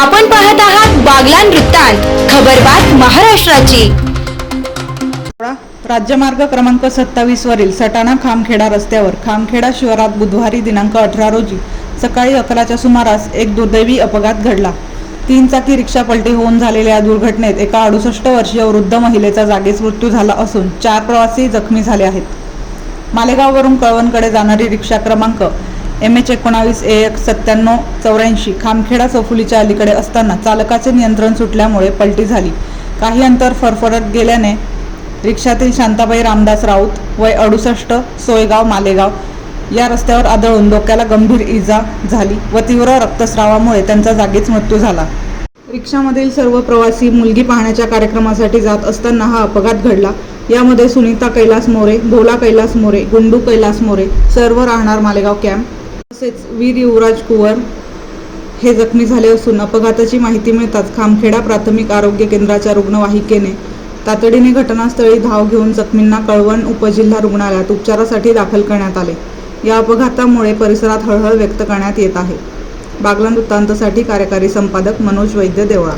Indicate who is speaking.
Speaker 1: आपण पाहत आहात बागलान वृत्तांत खबरबात महाराष्ट्राची.
Speaker 2: राज्यमार्ग क्रमांक सत्तावीस वरील सटाणा खामखेडा रस्त्यावर खामखेडा शहरात बुधवारी दिनांक अठरा रोजी सकाळी अकराच्या सुमारास एक दुर्दैवी अपघात घडला. तीन चाकी रिक्षा पलटी होऊन झालेल्या या दुर्घटनेत एका अडुसष्ट वर्षीय वृद्ध महिलेचा जागीच मृत्यू झाला असून चार प्रवासी जखमी झाले आहेत. मालेगाववरून कळवणकडे जाणारी रिक्षा क्रमांक एम एच एकोणावीस ए एक सत्त्याण्णव चौऱ्याऐंशी खामखेडा चौफुलीच्या अलीकडे असताना चालकाचे नियंत्रण सुटल्यामुळे पलटी झाली. काही अंतर फरफरत गेल्याने रिक्षातील शांताबाई रामदास राऊत वय अडुसष्ट सोयगाव मालेगाव या रस्त्यावर आदळून डोक्याला गंभीर इजा झाली व तीव्र रक्तस्रावामुळे त्यांचा जागीच मृत्यू झाला. रिक्षामधील सर्व प्रवासी मुलगी पाहण्याच्या कार्यक्रमासाठी जात असताना हा अपघात घडला. यामध्ये सुनीता कैलास मोरे भोला कैलास मोरे गुंडू कैलास मोरे सर्व राहणार मालेगाव कॅम्प तसेच वीर युवराज कुवर हे जखमी झाले असून अपघाताची माहिती मिळताच खामखेडा प्राथमिक आरोग्य केंद्राच्या रुग्णवाहिकेने तातडीने घटनास्थळी धाव घेऊन जखमींना कळवण उपजिल्हा रुग्णालयात उपचारासाठी दाखल करण्यात आले. या अपघातामुळे परिसरात हळहळ व्यक्त करण्यात येत आहे. बागलान वृत्तांतसाठी कार्यकारी संपादक मनोज वैद्य देवळा.